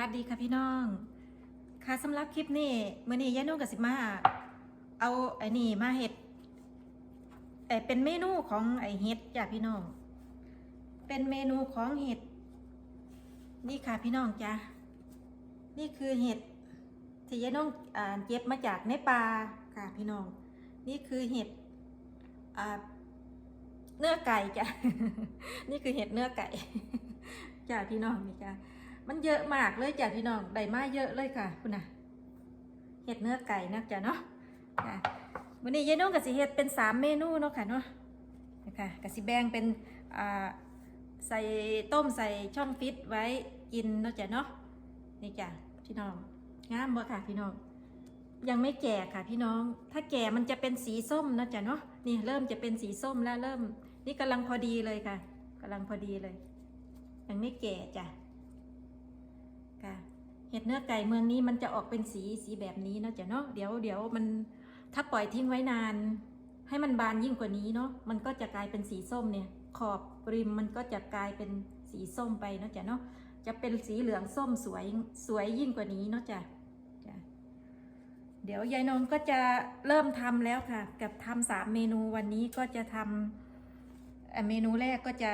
วัสดีค่ะพี่น้อง ค่ะสำหรับคลิปนี้มื้อนี้ยายนุ่งกับสิมาเอาไอ้นี่มาเห็ดเอ่เป็นเมนูของไอ้เห็ดจ้ะพี่น้อง เป็นเมนูของเห็ด นี่ค่ะพี่น้องจ้ะนี่คือเห็ดที่ยานุ่งเก็บมาจากในป่าค่ะพี่น้อง นี่คือเห็ดเนื้อไก่จ้ะนี่คือเห็ดเนื้อไก่จ้ะพี่น้องนี่จ้ะ มันเยอะมากเลยจ้ะพี่น้องได้มาเยอะเลยค่ะคุณน่ะเห็ดเนื้อไก่นะจ้ะเนาะค่ะวันนี้ยายน้องกับสิเห็ดเป็นสามเมนูเนาะค่ะเนาะนะคะกับสิแบงเป็นอ่าใส่ต้มใส่ช่องฟิตไว้กินเนาะจ้ะเนาะนี่จ้ะพี่น้องงามบ่ค่ะพี่น้องยังไม่แก่ค่ะพี่น้อง ถ้าแก่มันจะเป็นสีส้มเนาะจ้ะเนาะ นี่เริ่มจะเป็นสีส้มแล้วเริ่ม นี่กำลังพอดีเลยค่ะกำลังพอดีเลย ยังไม่แก่จ้ะ เห็ดเนื้อไก่เมืองนี้มันจะออกเป็นสีสีแบบนี้เนาะจ้ะเนาะเดี๋ยวเดี๋ยวมันถ้าปล่อยทิ้งไว้นาน ให้มันบานยิ่งกว่านี้เนาะมันก็จะกลายเป็นสีส้มเนี่ย ขอบริมมันก็จะกลายเป็นสีส้มไปเนาะจ้ะเนาะจะเป็นสีเหลืองส้มสวยสวยยิ่งกว่านี้เนาะจ้ะเดี๋ยวยายนงก็จะเริ่มทำแล้วค่ะ กับทำสามเมนูวันนี้ก็จะทำเอ่อเมนูแรกก็จะ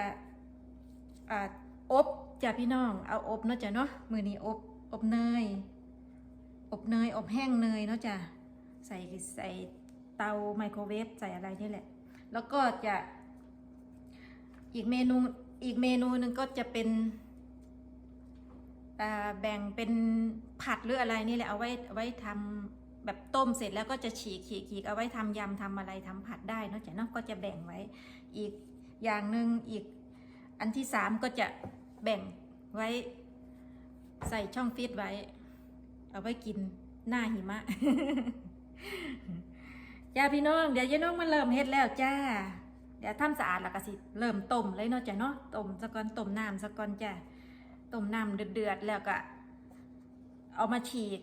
อ่าอบจ้ะพี่น้องเอาอบเนาะจ้ะเนาะมือนี้อบ อบเนย อบเนย อบแห้งเนยเนาะจ้ะ ใส่ใส่เตาไมโครเวฟใส่อะไรนี่แหละ แล้วก็จะอีกเมนูอีกเมนูหนึ่งก็จะเป็นอ่าแบ่งเป็นผัดหรืออะไรนี่แหละเอาไว้ไว้ทำแบบต้มเสร็จแล้วก็จะฉีกฉีกฉีกเอาไว้ทำยำทำอะไรทำผัดได้เนาะจ้ะเนาะก็จะแบ่งไว้ อีกอย่างหนึ่งอีกอันที่สามก็จะแบ่งไว้ ใส่ช่องฟิตไว้ เอาไว้กินหน้าหิมะ จ้าพี่น้อง เดี๋ยวยายน้องมาเริ่มเฮ็ดแล้วจ้า เดี๋ยวทำสะอาดแล้วก็สิ เริ่มต้มเลยเนาะจ้ะเนาะ ต้มสะก่อนต้มน้ำสะก่อนจ้า ต้มน้ำเดือดๆแล้วก็ เอามาฉีก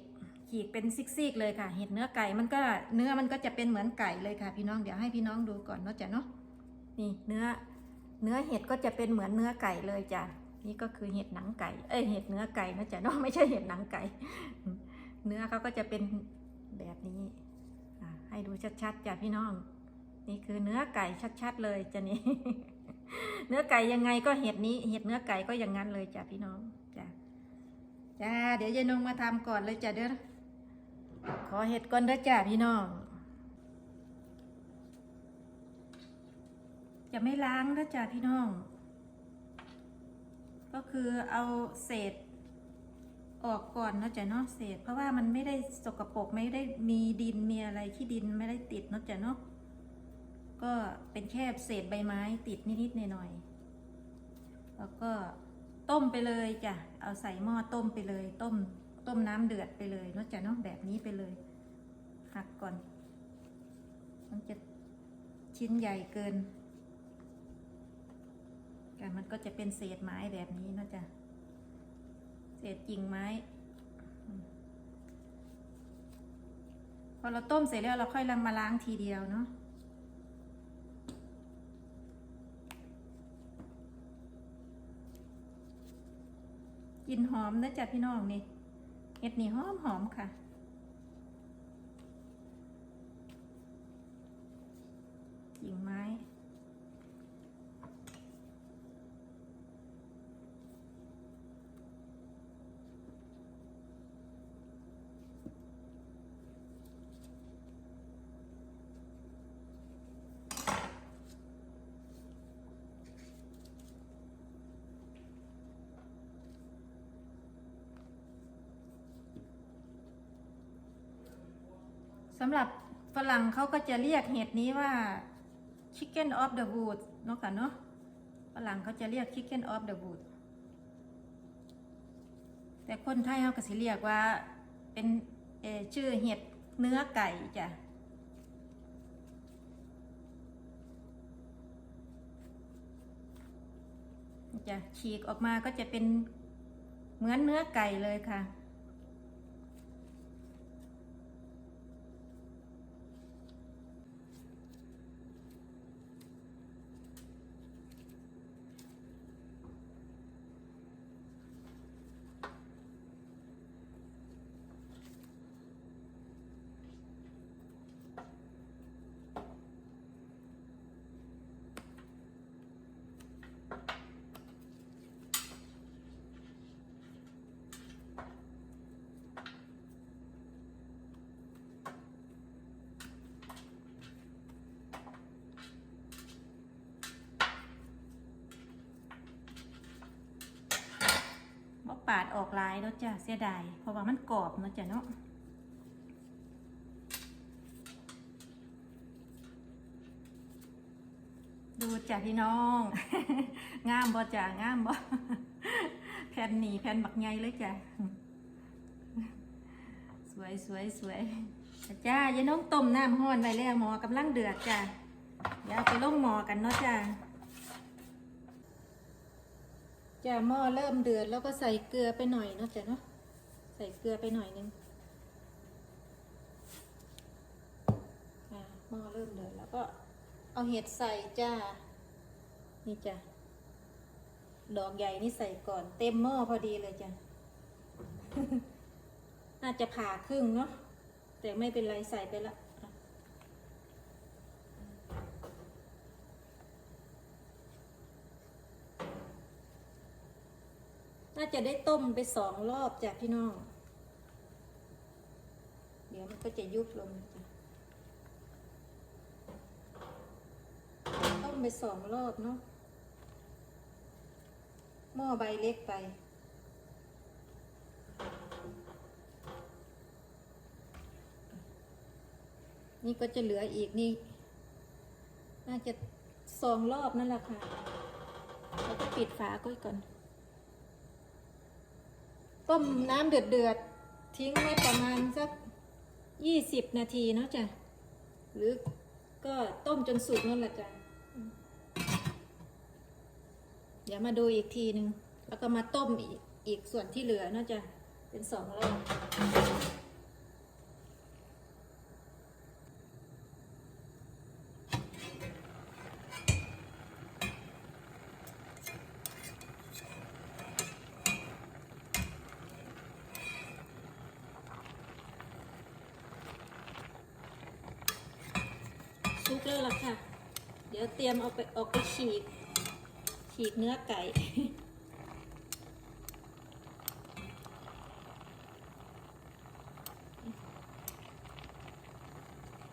ฉีกเป็นซิกๆเลยค่ะ เห็ดเนื้อไก่มันก็เนื้อมันก็จะเป็นเหมือนไก่เลยค่ะ พี่น้อง เดี๋ยวให้พี่น้องดูก่อนเนาะจ้ะเนาะ นี่เนื้อ เนื้อเห็ดก็จะเป็นเหมือนเนื้อไก่เลยจ้ะ นี่ก็คือเห็ดหนังไก่ เอ้ยเห็ดเนื้อไก่นะจ๊ะเนาะไม่ใช่เห็ดหนังไก่ เนื้อเขาก็จะเป็นแบบนี้ให้ดูชัดๆจ้ะพี่น้อง นี่คือเนื้อไก่ชัด ๆ เลยจ้ะนี่ เนื้อไก่ยังไงก็เห็ดนี้ เห็ดเนื้อไก่ก็อย่างนั้นเลยจ้ะพี่น้องจ้ะจ้าเดี๋ยวยายนงมาทำก่อนเลยจ้ะเด้อขอเห็ดก่อนเด้อจ้ะพี่น้อง จะไม่ล้างนะจ๊ะพี่น้อง ก็คือเอาเศษออกก่อนนะจ๊ะเนาะเศษ เพราะว่ามันไม่ได้สกปรกไม่ได้มีดินมีอะไรที่ดินไม่ได้ติดนะจ๊ะเนาะก็เป็นแค่เศษใบไม้ติดนิดๆหน่อยๆแล้วก็ต้มไปเลยจ้ะเอาใส่หม้อต้มไปเลย ต้มต้มน้ำเดือดไปเลยนะจ๊ะเนาะแบบนี้ไปเลยหักก่อน มันจะชิ้นใหญ่เกิน กันมันก็จะเป็นเศษไม้แบบนี้นะจ๊ะเศษกิ่งไม้ พอเราต้มเสร็จแล้วเราค่อยลังมาล้างทีเดียวเนาะกลินหอมนะจ๊ะพี่น้องนี่เห็ดนี่หอมหอมค่ะ กิ่งไม้ สำหรับฝรั่งเขาก็จะเรียกเห็ดนี้ว่า chicken of the wood เนาะค่ะเนาะฝรั่งเขาจะเรียก chicken of the wood แต่คนไทยเขาก็สิเรียกว่าเป็นชื่อเห็ดเนื้อไก่จ้ะจะฉีกออกมาก็จะเป็นเหมือนเนื้อไก่เลยค่ะ ปาดออกลายแล้วจ้ะเสียดายเพราะว่ามันกรอบเนาะจ้ะเนาะดูจ้ะพี่น้อง งามบ่จ้ะงามบ่แผ่นหนีแผ่นบักใหญ่เลยจ้ะสวยสวยสวยจ้ายายน้องต้มน้ำห้อนไว้แล้วหมอกำลังเดือดจ้ะเดี๋ยวเอาไปลงหมอกันเนาะจ้ะ จะหม้อเริ่มเดือดแล้วก็ใส่เกลือไปหน่อยเนาะจ้ะเนาะใส่เกลือไปหน่อยนึงหม้อเริ่มเดือดแล้วก็เอาเห็ดใส่จ้า นี่จ้ะดอกใหญ่นี่ใส่ก่อน เต็มหม้อพอดีเลยจ้ะน่าจะผ่าครึ่งเนาะแต่ไม่เป็นไรใส่ไปละ น่าจะได้ต้มไปสองรอบจ้ะพี่น้อง เดี๋ยวมันก็จะยุบลงจ้ะต้มไปสองรอบเนาะ หม้อใบเล็กไปนี่ก็จะเหลืออีกนี่ น่าจะสองรอบนั่นแหละค่ะ แล้วก็ปิดฝาก้อยก่อน ต้มน้ำเดือดเดือดทิ้งไว้ประมาณสักยี่สิบนาทีเนาะจ้ะ หรือก็ต้มจนสุกนั่นแหละจ้ะ เดี๋ยวมาดูอีกทีหนึ่งแล้วก็มาต้มอีกอีกส่วนที่เหลือเนาะจ้ะ เป็นสองรอบ ซุกแล้วล่ะค่ะ เดี๋ยวเตรียมเอาไปออกไปฉีก ฉีกเนื้อไก่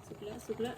สุกแล้ว สุกแล้ว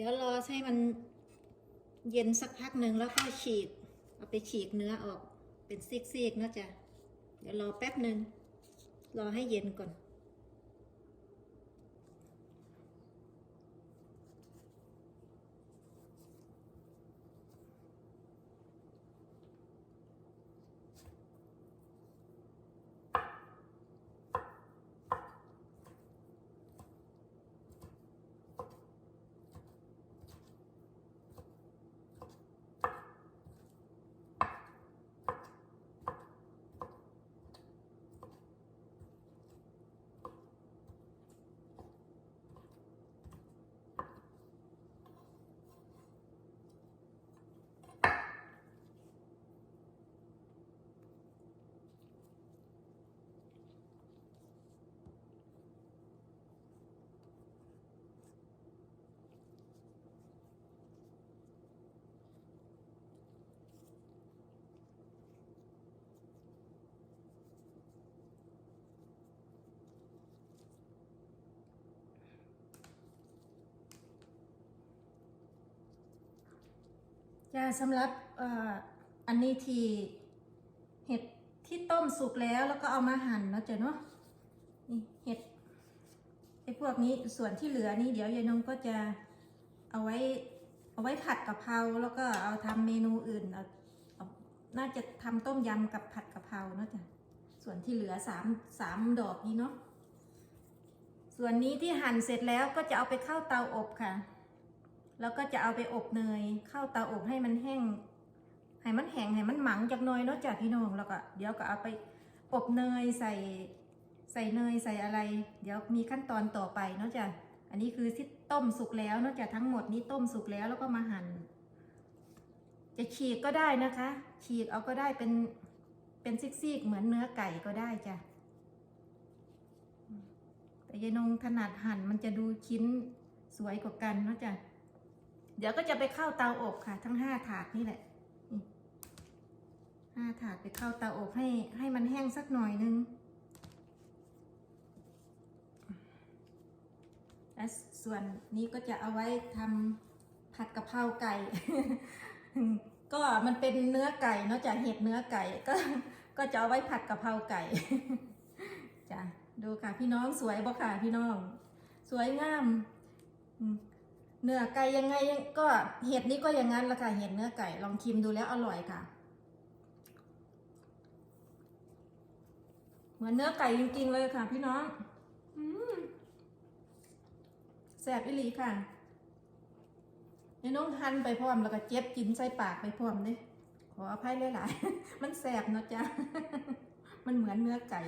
ดี๋ยวรอให้มันเย็นสักพักหนึ่งแล้วก็ฉีก เอาไปฉีกเนื้อออกเป็นซีกๆนะจ๊ะ เดี๋ยวรอแป๊บหนึ่งรอให้เย็นก่อน จ้าสำหรับอันนี้ที่เห็ดที่ต้มสุกแล้วแล้วก็เอามาหั่นเนาะจ้ะเนาะนี่เห็ดไอ้พวกนี้ส่วนที่เหลือนี่เดี๋ยวยายนงก็จะเอาไว้เอาไว้ผัดกะเพราแล้วก็เอาทำเมนูอื่นเอาเอาน่าจะทำต้มยำกับผัดกะเพราเนาะจ้ะส่วนที่เหลือสามสามดอกนี้เนาะส่วนนี้ที่หั่นเสร็จแล้วก็จะเอาไปเข้าเตาอบค่ะ แล้วก็จะเอาไปอบเนยเข้าเตาอบให้มันแห้งให้มันแห้งให้มันหมังจากหน้อยเนาะจ้ะพี่น้องแล้วก็เดี๋ยวก็เอาไปอบเนยใส่ใส่เนยใส่อะไร เดี๋ยวมีขั้นตอนต่อไปเนาะจ้ะอันนี้คือที่ต้มสุกแล้วเนาะจ้ะทั้งหมดนี้ต้มสุกแล้วแล้วก็มาหั่นจะฉีกก็ได้นะคะ ฉีกเอาก็ได้เป็นเป็นซิกๆเหมือนเนื้อไก่ก็ได้จ้ะแต่ยายนงถนัดหั่นมันจะดูชิ้นสวยกว่ากันเนาะจ้ะ เดี๋ยวก็จะไปเข้าเตาอบค่ะ ทั้งห้าถาดนี่แหละห้าถาดไปเข้าเตาอบให้ให้มันแห้งสักหน่อยนึงและส่วนนี้ก็จะเอาไว้ทำผัดกะเพราไก่ ก็มันเป็นเนื้อไก่เนอกจากเห็ดเนื้อไก่ก็ก็จะเอาไว้ผัดกะเพราไก่จ้ะดูค่ะพี่น้องสวยบ่ค่ะพี่น้อง สวยงาม เนื้อไก่ยังไงก็เห็ดนี้ก็อย่างนั้นละค่ะเห็ดเนื้อไก่ลองชิมดูแล้วอร่อยค่ะ เหมือนเนื้อไก่จริงๆเลยค่ะ พี่น้องอแซ่บอิลีค่ะไอ้น้องทันไปพร้อมแล้วก็เจ็บกินใส่ปากไปพร้อมเด้ขออภัยหลายๆ มันแสบเนาะจ๊ะมันเหมือนเนื้อไก่